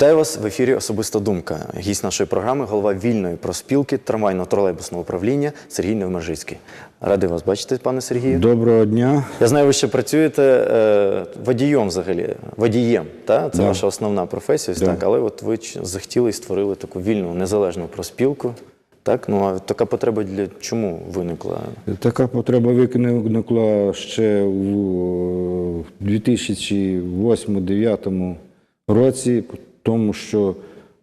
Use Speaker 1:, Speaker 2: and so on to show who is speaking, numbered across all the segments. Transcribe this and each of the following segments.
Speaker 1: Вітаю вас в ефірі Особиста думка. Гість нашої програми, голова вільної проспілки трамвайно-тролейбусного управління Сергій Невмержицький. Радий вас бачити, пане Сергію.
Speaker 2: Доброго дня.
Speaker 1: Я знаю, ви ще працюєте е, водієм взагалі, водієм. Та? Це
Speaker 2: Да.
Speaker 1: ваша основна професія,
Speaker 2: Да.
Speaker 1: так. Але от ви захотіли і створили таку вільну незалежну проспілку. Так? Ну а така потреба для чому виникла?
Speaker 2: Така потреба виникла ще у 2008-2009 році, тому що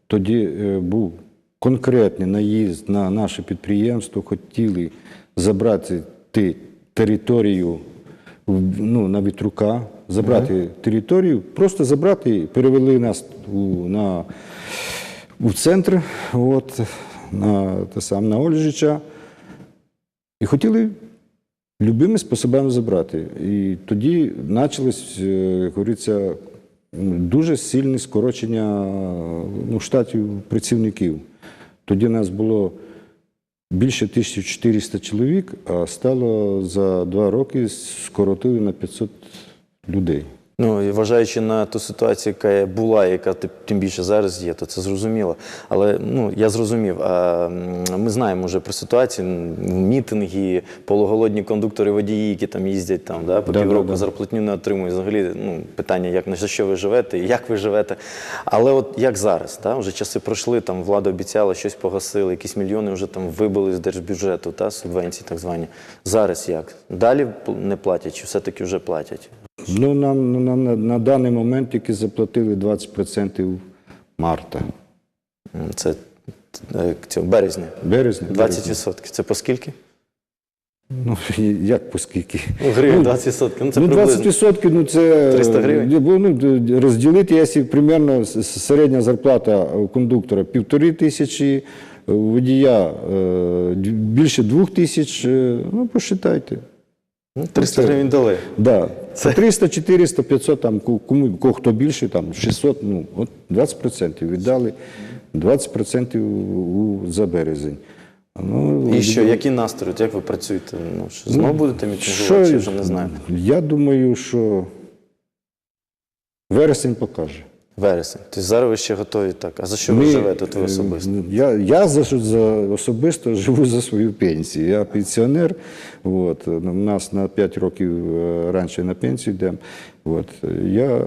Speaker 2: тоді е, був конкретний наїзд на наше підприємство, хотіли забрати ти- територію ну, на вітрука, забрати територію, просто забрати, перевели нас у, на, у центр, от, на, те сам, на Ольжича. І хотіли любими способами забрати. І тоді почалось, е, як говориться, дуже сильне скорочення ну, штатів працівників. Тоді нас було більше 1400 чоловік, а стало за два роки скоротили на 500 людей.
Speaker 1: Ну, і вважаючи на ту ситуацію, яка була, яка ти- тим більше зараз є, то це зрозуміло. Але ну, я зрозумів. А, ми знаємо вже про ситуацію, мітинги, полуголодні кондуктори, водії, які там їздять там, да, по
Speaker 2: Да,
Speaker 1: півроку
Speaker 2: да, да.
Speaker 1: зарплатню не отримують. Взагалі, ну, питання, як, на що ви живете, і як ви живете. Але от як зараз, да, вже часи пройшли, там влада обіцяла, щось погасили, якісь мільйони вже там вибили з держбюджету, та, субвенції так звані. Зараз як? Далі не платять, чи все-таки вже платять?
Speaker 2: Ну, нам на, на, на даний момент тільки заплатили 20% марта.
Speaker 1: Це е, цього березня.
Speaker 2: Березня.
Speaker 1: 20%. Це по скільки?
Speaker 2: Ну, як по скільки?
Speaker 1: Ну, гривень 20%. Ну, це
Speaker 2: ну, 20% ну, це
Speaker 1: 300 гривень?
Speaker 2: е, Ну, розділити, якщо примерно середня зарплата у кондуктора півтори тисячі, водія е, більше двох тисяч, ну, посчитайте.
Speaker 1: Ну, 300 гривень дали.
Speaker 2: Да. Це 300, 400, 500, там, кому, кого хто більше, там, 600, ну, от 20% віддали, 20% у, за березень. Ну,
Speaker 1: І що, які настрої? Як ви працюєте? Ну, що, знову будете мітингувати, чи вже не знаю?
Speaker 2: Я думаю, що вересень покаже.
Speaker 1: Вересень. Тобто зараз ви ще готові так. А за що ви живете ви особисто?
Speaker 2: Я, я за, за, особисто живу за свою пенсію. Я пенсіонер. От, у нас на 5 років е, раніше на пенсію йдемо. От, я е,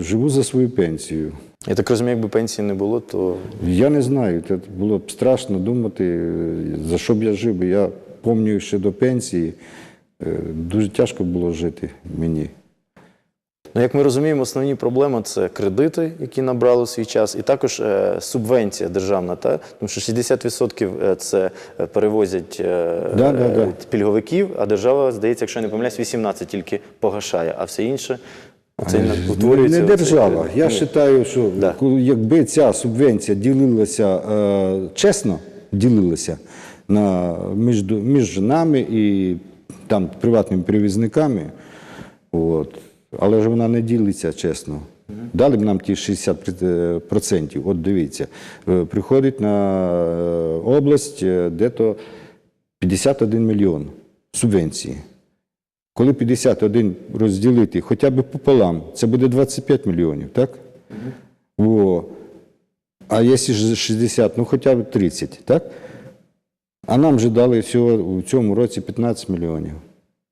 Speaker 2: живу за свою пенсію.
Speaker 1: Я так розумію, якби пенсії не було, то
Speaker 2: Я не знаю, це було б страшно думати, е, за що б я жив. Я пам'ятаю ще до пенсії. Дуже тяжко було жити мені.
Speaker 1: Ну, як ми розуміємо, основні проблеми це кредити, які набрали свій час, і також е, субвенція державна. Та? Тому що 60% це е, перевозять е,
Speaker 2: Да, да, да.
Speaker 1: е, пільговиків, а держава, здається, якщо я не помиляюсь, 18 тільки погашає, а все інше це не утворюється.
Speaker 2: Не держава.
Speaker 1: кредит.
Speaker 2: Я
Speaker 1: Ну,
Speaker 2: вважаю, що
Speaker 1: Да.
Speaker 2: якби ця субвенція ділилася е, чесно, ділилася на, між, між нами і там, приватними перевізниками, от, але ж вона не ділиться чесно. Дали б нам ті 60%. От дивіться, е, приходить на е, область е, де-то 51 мільйон субвенції. Коли 51 розділити хоча б пополам, це буде 25 мільйонів, так? О. А якщо 60, ну хоча б 30, так? А нам же дали всього у цьому році 15 мільйонів.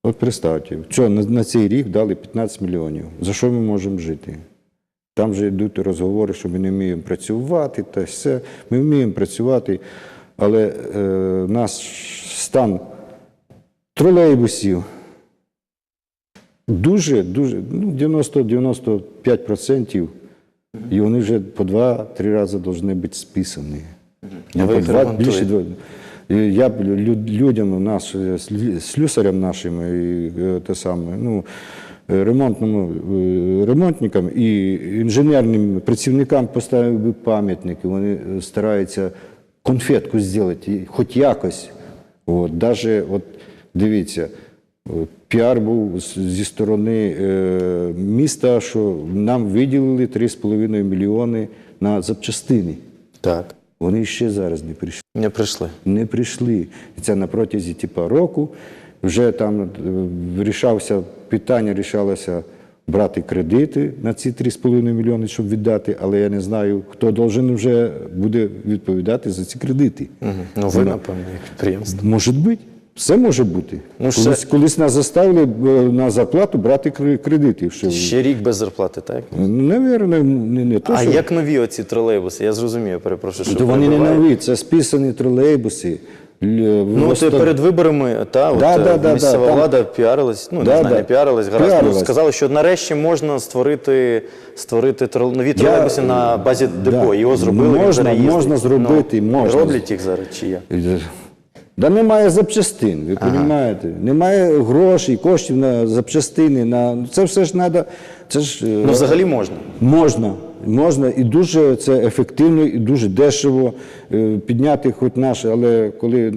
Speaker 2: От представте, що на, на цей рік дали 15 мільйонів. За що ми можемо жити? Там вже йдуть розговори, що ми не вміємо працювати та все. Ми вміємо працювати, але е, наш стан тролейбусів дуже, дуже, ну, 90-95%, і вони вже по два-три рази повинні бути списані. Більше Я людям, наш, е, слюсарям нашим, і, е, те саме, ну, е, ремонтному, ремонтникам і інженерним працівникам поставив би пам'ятники. Вони стараються конфетку зробити, хоч якось. От, даже, от, дивіться, піар був зі сторони е, міста, що нам виділили 3,5 мільйони на запчастини.
Speaker 1: Так,
Speaker 2: Вони ще зараз не прийшли
Speaker 1: не прийшли.
Speaker 2: не прийшли. І це на протязі типу, року вже там рішався питання, рішалося брати кредити на ці 3,5 мільйони, щоб віддати, але я не знаю, хто должен вже буде відповідати за ці кредити.
Speaker 1: Ну, ви, напевно, як підприємство.
Speaker 2: Може бути. Все може бути.
Speaker 1: Ну, ще-
Speaker 2: колись, колись нас заставили е, на зарплату брати кредити. Що,
Speaker 1: Ще рік без зарплати, так?
Speaker 2: ну, Навірно, не, не то,
Speaker 1: А
Speaker 2: що...
Speaker 1: як нові оці тролейбуси? Я зрозумів, я перепрошую, що
Speaker 2: То вони не нові, це списані тролейбуси.
Speaker 1: Ну, от
Speaker 2: восто-
Speaker 1: перед виборами та,
Speaker 2: Да,
Speaker 1: е,
Speaker 2: да, да,
Speaker 1: місцева
Speaker 2: да, там-
Speaker 1: влада піарилась, ну,
Speaker 2: Да,
Speaker 1: не знаю,
Speaker 2: да.
Speaker 1: не піарилась, гаразд, ну, сказали, що нарешті можна створити, створити трол- нові тролейбуси на базі депо.
Speaker 2: да.
Speaker 1: Його зробили,
Speaker 2: Можна, можна зробити,
Speaker 1: ну,
Speaker 2: можна.
Speaker 1: Роблять їх зараз чи як?
Speaker 2: Да немає запчастин, ви розумієте? Немає грошей, коштів на запчастини. На... Це все ж треба. Це ж е,
Speaker 1: Ну, взагалі можна.
Speaker 2: можна. Можна і дуже це ефективно, і дуже дешево е, підняти хоч наше, але коли е,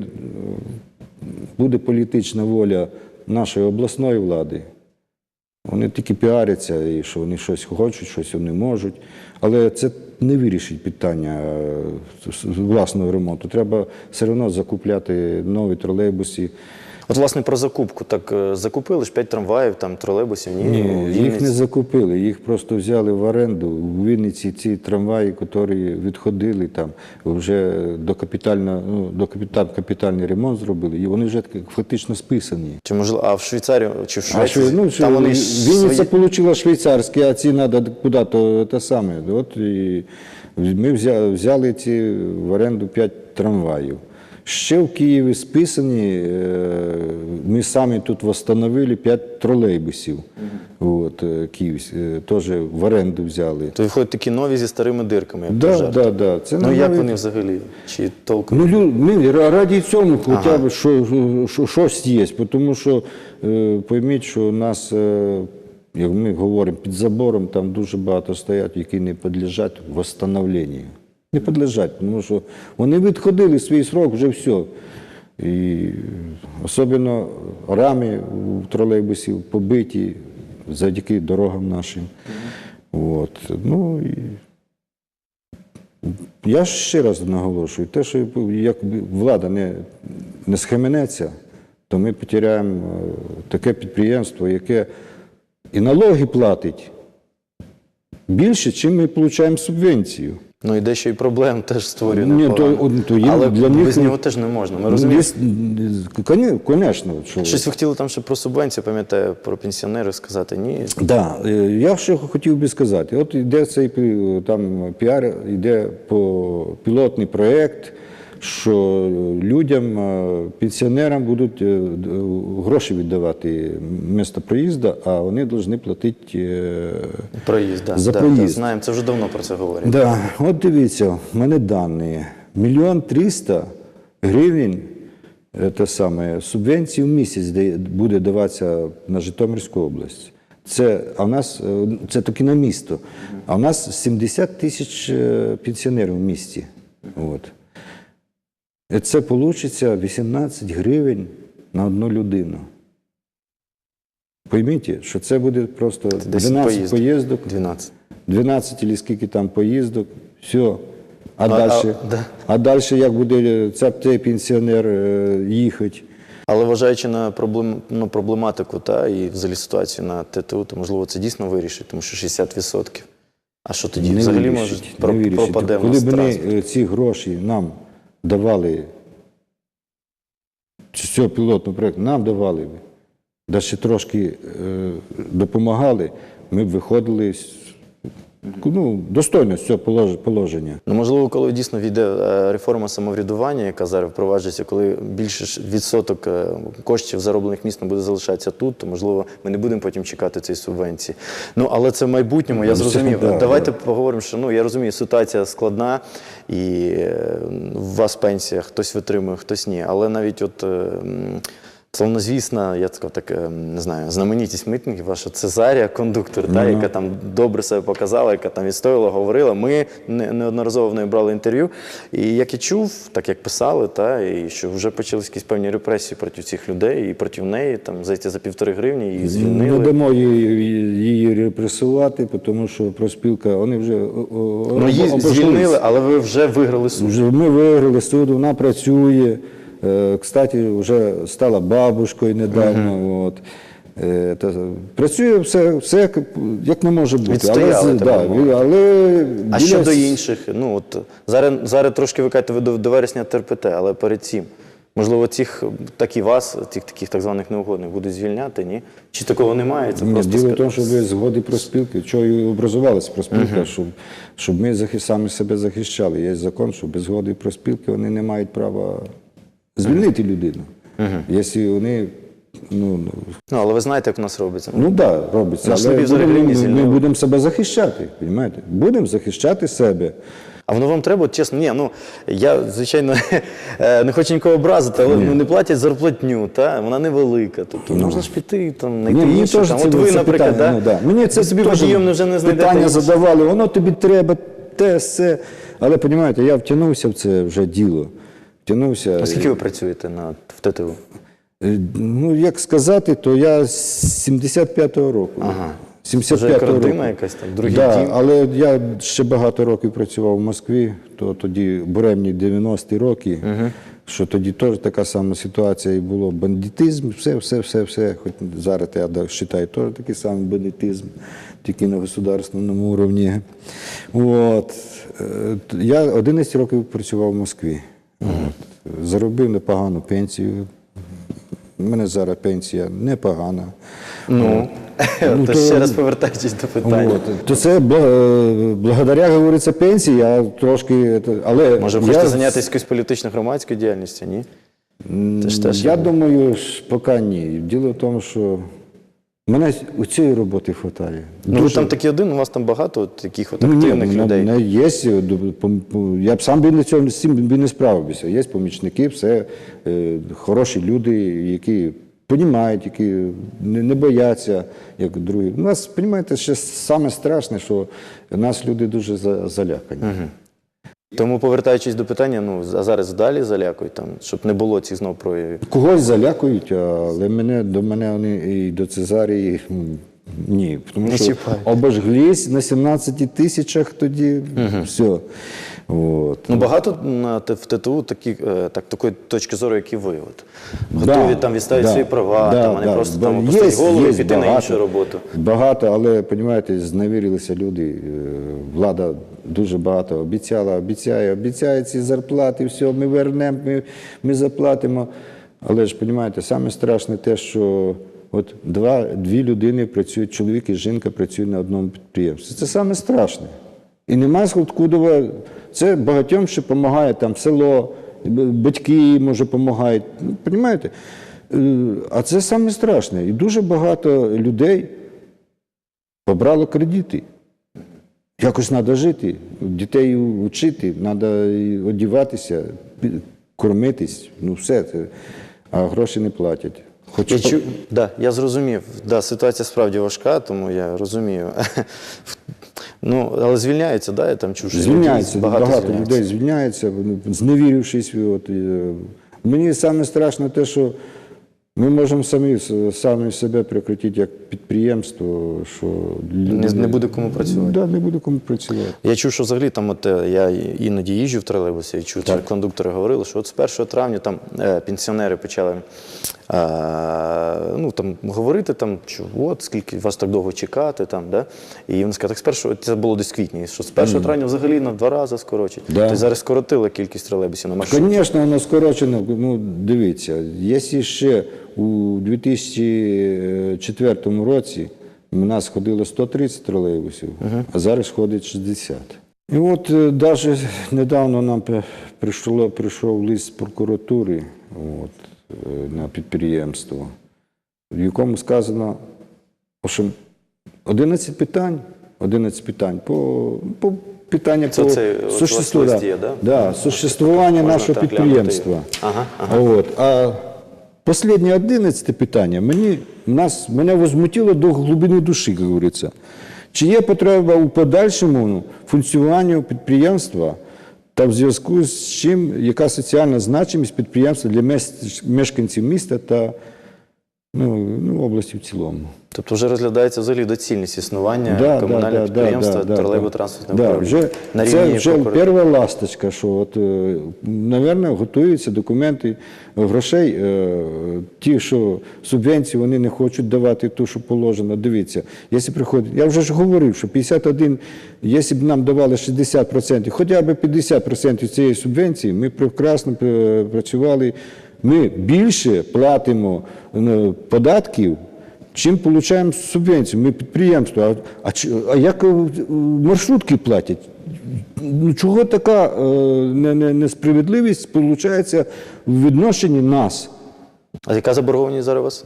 Speaker 2: буде політична воля нашої обласної влади, вони тільки піаряться, і що вони щось хочуть, щось вони можуть. Але це не вирішить питання е, власного ремонту. Треба все одно закупляти нові тролейбуси.
Speaker 1: От, власне, про закупку. Так е, закупили ж 5 трамваїв, там тролейбусів, ні,
Speaker 2: Ні, їх не закупили, їх просто взяли в оренду. У Вінниці ці трамваї, які відходили там, вже до капітального, ну, до капіталь, капітальний ремонт зробили, і вони вже фактично списані.
Speaker 1: Чи можливо, а в Швейцарію чи в
Speaker 2: А
Speaker 1: Швеції?
Speaker 2: що, ну,
Speaker 1: там вони
Speaker 2: Вінниця
Speaker 1: свої...
Speaker 2: отримала швейцарські, а ці треба куди-то те саме. От і ми взяли, взяли ці в оренду 5 трамваїв. Ще в Києві списані, е, ми самі тут встановили 5 тролейбусів. От, е, е, теж в оренду взяли.
Speaker 1: То виходять такі нові зі старими дирками, як
Speaker 2: Да,
Speaker 1: кажуть.
Speaker 2: да, да. Це
Speaker 1: Ну як
Speaker 2: навіть-
Speaker 1: вони взагалі? Чи толком?
Speaker 2: Ну, лю- ми раді цьому хоча б що, що, щось є, тому що е, пойміть, що у нас, е, як ми говоримо, під забором там дуже багато стоять, які не підлежать восстановленню. Не підлежать, тому що вони відходили свій срок, вже все. І особливо рами у тролейбусів побиті завдяки дорогам нашим. От. Ну, і я ще раз наголошую, те, що як влада не, не схаменеться, то ми потеряємо е, таке підприємство, яке і налоги платить більше, чим ми отримуємо субвенцію.
Speaker 1: Ну і дещо і проблем теж створює.
Speaker 2: Ні, то- то є,
Speaker 1: Але
Speaker 2: для них
Speaker 1: без нього теж не можна. Ми розуміємо.
Speaker 2: Звісно, що
Speaker 1: Щось ви хотіли там ще про субвенцію, пам'ятаю, про пенсіонери сказати. Ні.
Speaker 2: Да, е, я ще хотів би сказати, от йде цей там піар, йде по пілотний проєкт, що людям, е, пенсіонерам будуть е, гроші віддавати місто проїзду, а вони повинні платити. е,
Speaker 1: Проїзд,
Speaker 2: За
Speaker 1: да,
Speaker 2: проїзд.
Speaker 1: Да, знаємо, це вже давно про це говорять.
Speaker 2: Да, от дивіться, в мене дані. Мільйон триста гривень е, те саме, субвенції в місяць буде даватися на Житомирську область. Це, а в нас, е, це таки на місто. А в нас 70 тисяч е, пенсіонерів в місті. От. І це вийде 18 гривень на одну людину. Пойміть, що це буде просто 12
Speaker 1: поїздок.
Speaker 2: поїздок
Speaker 1: 12.
Speaker 2: 12 чи скільки там поїздок, все. А,
Speaker 1: а-
Speaker 2: далі,
Speaker 1: да.
Speaker 2: а далі як буде ця цей пенсіонер е, їхати?
Speaker 1: Але вважаючи на проблем, ну, проблематику та, і взагалі ситуацію на ТТУ, то можливо це дійсно вирішить, тому що 60%. А що тоді?
Speaker 2: Не
Speaker 1: взагалі
Speaker 2: вирішить,
Speaker 1: може
Speaker 2: не
Speaker 1: пропаде
Speaker 2: Коли б вони е, ці гроші нам давали, цього пілотного проєкту нам давали б, да ще трошки е, допомагали, ми б виходили ну, достойно з цього положення.
Speaker 1: Ну, можливо, коли дійсно війде е, реформа самоврядування, яка зараз впроваджується, коли більше відсоток е, коштів зароблених місно буде залишатися тут, то можливо ми не будемо потім чекати цієї субвенції. Ну але це в майбутньому, я
Speaker 2: Ну,
Speaker 1: зрозумів.
Speaker 2: да,
Speaker 1: Давайте поговоримо, що ну я розумію, ситуація складна, і е, у вас пенсія, хтось витримує, хтось ні. Але навіть от. М, я сказав так, е, не знаю, знаменитість митників, ваша Цезарія, кондуктор, та, яка там добре себе показала, яка там відстояла, говорила. Ми не- неодноразово в неї брали інтерв'ю. І як я чув, так як писали, та, і що вже почалися якісь певні репресії проти цих людей і проти неї, там, здається, за півтори гривні її звільнили.
Speaker 2: дамо її, її репресувати, тому що проспілка, вони вже
Speaker 1: Ну, її звільнили, але ви вже виграли суд.
Speaker 2: Ми виграли суд, вона працює. Е, Кстати, вже стала бабушкою недавно. От. Е, Та, працює все, все як, як не може бути.
Speaker 1: Відстояли,
Speaker 2: але, да,
Speaker 1: би
Speaker 2: але
Speaker 1: А
Speaker 2: біля
Speaker 1: щодо інших, ну от зараз, зараз трошки ви кажете, ви до, до вересня терпите, але перед цим. Можливо, цих, так і вас, тих таких так званих неугодних, будуть звільняти, ні? Чи такого немає? Це
Speaker 2: Ні,
Speaker 1: просто
Speaker 2: діло в тому, що ви згоди про спілки, чого і образувалася проспілка, щоб, щоб ми захи- самі себе захищали. Є закон, що без згоди про спілки вони не мають права звільнити людину. Якщо вони, ну, ну,
Speaker 1: Ну, але ви знаєте, як у нас робиться.
Speaker 2: ну да, робиться.
Speaker 1: На
Speaker 2: Але будемо, ми, будемо себе захищати, розумієте? Будемо захищати себе.
Speaker 1: А воно вам треба, чесно, ні, ну я, звичайно, е, не хочу нікого образити, але ну, не платять зарплатню, та? вона невелика. Тобто можна ж піти, там, знайти
Speaker 2: Ні,
Speaker 1: інше. Там, от ви, наприклад,
Speaker 2: питання,
Speaker 1: да?
Speaker 2: ну, да. мені це
Speaker 1: собі вже не знайдете.
Speaker 2: питання задавали, воно тобі треба, те, все. Але розумієте, я втягнувся в це вже діло. Втягнувся.
Speaker 1: А скільки ви працюєте на, в ТТУ?
Speaker 2: Е, Ну, як сказати, то я з 75-го року.
Speaker 1: Ага.
Speaker 2: 75-го
Speaker 1: Вже
Speaker 2: року.
Speaker 1: родина якась там, другий
Speaker 2: да,
Speaker 1: дім.
Speaker 2: Але я ще багато років працював в Москві, то тоді буремні 90-ті роки, що тоді теж така сама ситуація і було. Бандитизм, все, все, все, все. Хоч зараз я вважаю, теж такий самий бандитизм, тільки на государственному уровні. От. Е, Я 11 років працював в Москві. Заробив непогану пенсію. У мене зараз пенсія непогана.
Speaker 1: Ну,
Speaker 2: Ну,
Speaker 1: то
Speaker 2: то-
Speaker 1: ще раз повертаючись до питання.
Speaker 2: От. То це е, благодаря, говориться, пенсії, я трошки. Але
Speaker 1: Може,
Speaker 2: я,
Speaker 1: хочете зайнятися якоюсь політичною громадською діяльністю, ні? Це ж теж
Speaker 2: я
Speaker 1: є.
Speaker 2: думаю, поки ні. Діло в тому, що мене у цієї роботи вистачає.
Speaker 1: Ну, ви там такий один, у вас там багато от таких от
Speaker 2: Ну, ні,
Speaker 1: активних
Speaker 2: мене-
Speaker 1: людей.
Speaker 2: є, е, до- пом- пом- я б сам би цьому з цим би не справився. Є помічники, все е, хороші люди, які розуміють, які не, не бояться, як другі. У нас, розумієте, ще саме страшне, що у нас люди дуже за- залякані.
Speaker 1: Тому, повертаючись до питання, ну, а зараз далі залякують, там, щоб не було цих знов проявів.
Speaker 2: Когось залякують, але мене, до мене вони і до Цезарії ні. Тому
Speaker 1: Не
Speaker 2: що обожглись на 17 тисячах тоді, все. От.
Speaker 1: Ну, багато на, в ТТУ такі, е, так, такої точки зору, як і ви. От. Готові там відставити свої права, там, а не просто там, опустити голову і піти на іншу роботу.
Speaker 2: Багато, але розумієте, зневірилися люди. Е, Влада дуже багато обіцяла, обіцяє, обіцяє ці зарплати, все, ми вернемо, ми, ми заплатимо. Але ж розумієте, саме страшне те, що от два, дві людини працюють, чоловік і жінка працюють на одному підприємстві. Це саме страшне. І нема откуда. Це багатьом ще допомагає там село, батьки може допомагають. Ну, Понімаєте? Е, А це саме страшне. І дуже багато людей побрало кредити. Якось треба жити, дітей вчити, треба одягатися, пі- кормитись, ну все це. А гроші не платять. Хоч
Speaker 1: Я, чу... да, я зрозумів. Да, ситуація справді важка, тому я розумію. ну, але звільняються, да, я там чув, що
Speaker 2: Звільняється,
Speaker 1: багато,
Speaker 2: багато,
Speaker 1: звільняються.
Speaker 2: людей звільняється, зневірившись. От, е, мені саме страшно те, що ми можемо самі, самі себе прикрутити як підприємство, що
Speaker 1: Не, не буде кому працювати.
Speaker 2: Да, не буде кому працювати.
Speaker 1: Я чув, що взагалі там от, е, я іноді їжджу в тролейбусі і чув, що кондуктори говорили, що от з 1 травня там е, пенсіонери почали е, ну, там, говорити, там, що от скільки вас так довго чекати. Там, да? І вони сказали, так з 1, це було десь квітні, що з 1 травня взагалі на два рази скорочать.
Speaker 2: Да.
Speaker 1: Тобто зараз скоротили кількість тролейбусів на маршруті.
Speaker 2: Звісно, воно скорочено. Ну, дивіться, якщо ще у 2004 році у нас ходило 130 тролейбусів, а зараз ходить 60. І от навіть недавно нам прийшло, прийшов лист з прокуратури от, е, на підприємство, в якому сказано, що 11 питань, 11 питань по, по питання
Speaker 1: Це у вас
Speaker 2: существу- да.
Speaker 1: да?
Speaker 2: Да, существування нашого підприємства.
Speaker 1: Ага,
Speaker 2: От. А останнє 11 питання мені, нас, мене возмутило до глибини душі, як говориться. Чи є потреба у подальшому функціонуванню підприємства та в зв'язку з чим яка соціальна значимість підприємства для мешканців міста та Ну, ну, області в цілому.
Speaker 1: Тобто вже розглядається взагалі доцільність існування
Speaker 2: Да,
Speaker 1: комунального
Speaker 2: да,
Speaker 1: підприємства
Speaker 2: да, да,
Speaker 1: тролейбо-транспортного
Speaker 2: да, вже,
Speaker 1: на
Speaker 2: Це вже перша ласточка, що от, е, готуються документи грошей. е, Ті, що субвенції вони не хочуть давати ту, що положено. Дивіться, якщо приходить, я вже ж говорив, що 51, якщо б нам давали 60%, хоча б 50% цієї субвенції, ми прекрасно е, працювали. Ми більше платимо е, податків, Чим отримуємо субвенцію? Ми підприємство. А, а, а як е, маршрутки платять? Ну, чого така е, не- не- несправедливість виходить в відношенні нас?
Speaker 1: А яка заборгованість зараз у вас?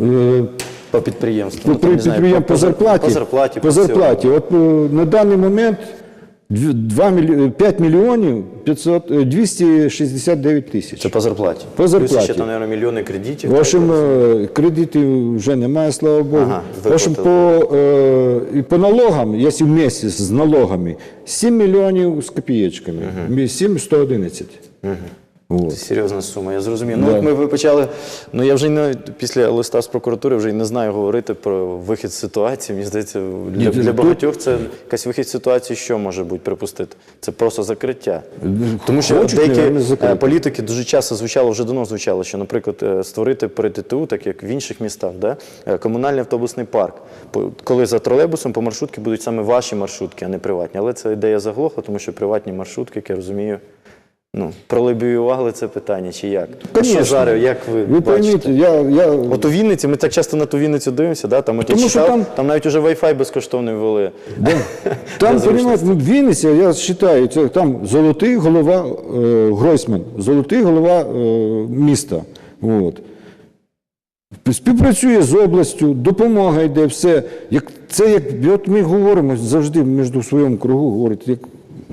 Speaker 2: Е,
Speaker 1: По підприємству?
Speaker 2: по,
Speaker 1: Ну,
Speaker 2: підприєм, по,
Speaker 1: зар-
Speaker 2: зарплаті,
Speaker 1: По зарплаті.
Speaker 2: по зарплаті. От на даний момент дв- два міль- 5 мільйонів 500, е, 269 тисяч.
Speaker 1: Це по зарплаті.
Speaker 2: По зарплаті.
Speaker 1: Плюс ще там, мабуть, мільйони кредитів.
Speaker 2: В общем, е, кредитів вже немає, слава Богу.
Speaker 1: Ага,
Speaker 2: в общем, по, е, і по налогам, якщо місяць з налогами, 7 мільйонів з копієчками. Угу. 7 111. От.
Speaker 1: Серйозна сума, я зрозумів. Ну, от ми почали. Ну я вже не після листа з прокуратури вже й не знаю говорити про вихід з ситуації. Мені здається, для,
Speaker 2: Ні,
Speaker 1: для багатьох це якась вихід з ситуації, що може бути припустити? Це просто закриття. Тому що
Speaker 2: Хочуть,
Speaker 1: деякі е, політики дуже часто звучало, вже давно звучало, що, наприклад, е, створити при ТТУ, так як в інших містах, да? е, комунальний автобусний парк. Коли за тролейбусом по маршрутки будуть саме ваші маршрутки, а не приватні. Але ця ідея заглохла, тому що приватні маршрутки, як я розумію, ну, пролобіювали це питання, чи як? А що зараз, як ви,
Speaker 2: Ви
Speaker 1: бачите?
Speaker 2: я, я,
Speaker 1: От у Вінниці, ми так часто на ту Вінницю дивимося, да? там, от я
Speaker 2: Тому що
Speaker 1: читав,
Speaker 2: там-
Speaker 1: там... навіть уже Wi-Fi безкоштовний ввели.
Speaker 2: Там,
Speaker 1: Для
Speaker 2: понимаете, ну, Вінниця, я вважаю, це там золотий голова е, Гройсман, золотий голова е, міста. От. Співпрацює з областю, допомога йде, все. Як, це як от ми говоримо завжди між своєму кругу, говорить, як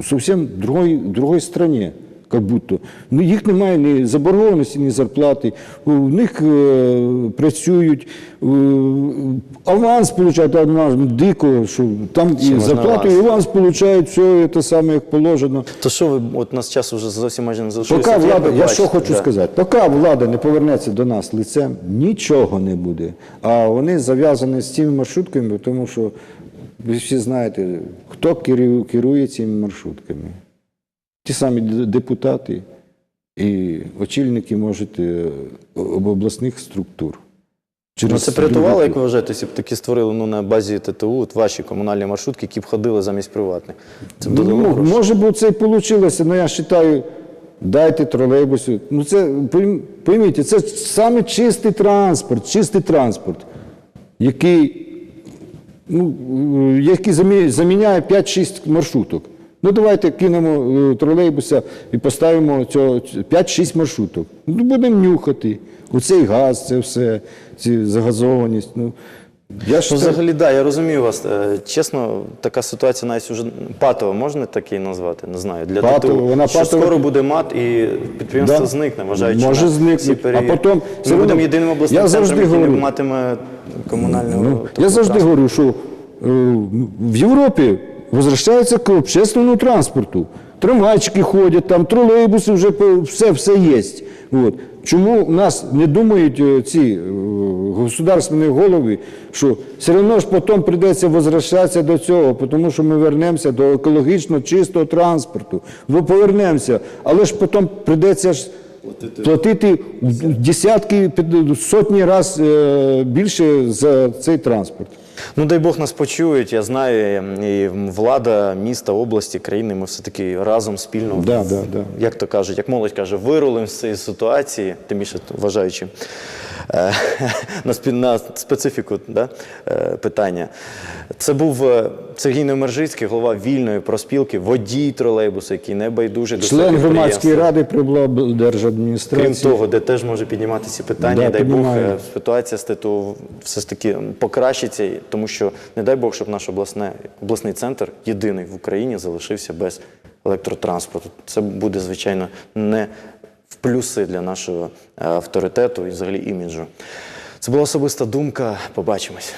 Speaker 2: зовсім другої, другої страні. Как будто. Ну, їх немає ні заборгованості, ні зарплати. У них е, працюють, е, аванс получають, аванс дико, що там і зарплату, і
Speaker 1: аванс?
Speaker 2: получають, все це саме як положено.
Speaker 1: То що ви, от у нас часу вже зовсім майже не залишилося.
Speaker 2: Поки влада, я що хочу
Speaker 1: да.
Speaker 2: сказати, поки влада не повернеться до нас лицем, нічого не буде. А вони зав'язані з цими маршрутками, тому що ви всі знаєте, хто керує, керує цими маршрутками. Ті самі депутати і очільники можуть е, обласних структур.
Speaker 1: Ну, це б рятувало,
Speaker 2: другі-
Speaker 1: як ви вважаєте, якщо б такі створили ну, на базі ТТУ от ваші комунальні маршрутки, які б ходили замість приватних. Це б додало
Speaker 2: Ну,
Speaker 1: грошей.
Speaker 2: може б це і вийшло, але я вважаю, дайте тролейбусу. Ну це пойм- пойміть, це саме чистий транспорт, чистий транспорт, який, ну, е, який заміняє 5-6 маршруток. Ну давайте кинемо е, тролейбуса і поставимо цього 5-6 маршруток. Ну, будемо нюхати. Оцей газ, це все, ці загазованість. Ну, я ж
Speaker 1: Ну,
Speaker 2: так-
Speaker 1: да, я розумію вас. Е, Чесно, така ситуація навіть вже патова, можна так її назвати? Не знаю. Для
Speaker 2: Патова,
Speaker 1: ТТУ.
Speaker 2: вона
Speaker 1: що
Speaker 2: патова.
Speaker 1: скоро буде мат і підприємство
Speaker 2: Да.
Speaker 1: зникне, вважаючи
Speaker 2: Може зникнути.
Speaker 1: перевірки.
Speaker 2: А потім
Speaker 1: Ми будемо єдиним обласним
Speaker 2: Я
Speaker 1: центром, який не матиме комунального.
Speaker 2: Ну, я завжди говорю, що е, в Європі возвращаються к общественному транспорту. Трамвайчики ходять, там тролейбуси вже все, все є. От. Чому у нас не думають ці е, государственні голови, що все одно ж потім прийдеться возвращатися до цього, тому що ми вернемося до екологічно чистого транспорту. Ви повернемося, але ж потім прийдеться ж платити десятки, сотні разів е, більше за цей транспорт.
Speaker 1: Ну, дай Бог нас почують. Я знаю, і влада міста, області, країни. Ми все таки разом спільно,
Speaker 2: Да, да, да.
Speaker 1: як то кажуть, як молодь каже, вирулимо з цієї ситуації, тим більше вважаючи на, спі- на специфіку да, е, питання. Це був е, Сергій Немержицький, голова вільної проспілки, водій тролейбусу, який не байдужий до
Speaker 2: Член громадської ради при облдержадміністрації.
Speaker 1: Крім того, де теж може піднімати ці питання,
Speaker 2: Да,
Speaker 1: дай Бог, е, ситуація з ТТУ все ж таки покращиться, тому що не дай Бог, щоб наш обласне, обласний центр, єдиний в Україні, залишився без електротранспорту. Це буде, звичайно, не в плюси для нашого е, авторитету і взагалі іміджу. Це була особиста думка. Побачимось.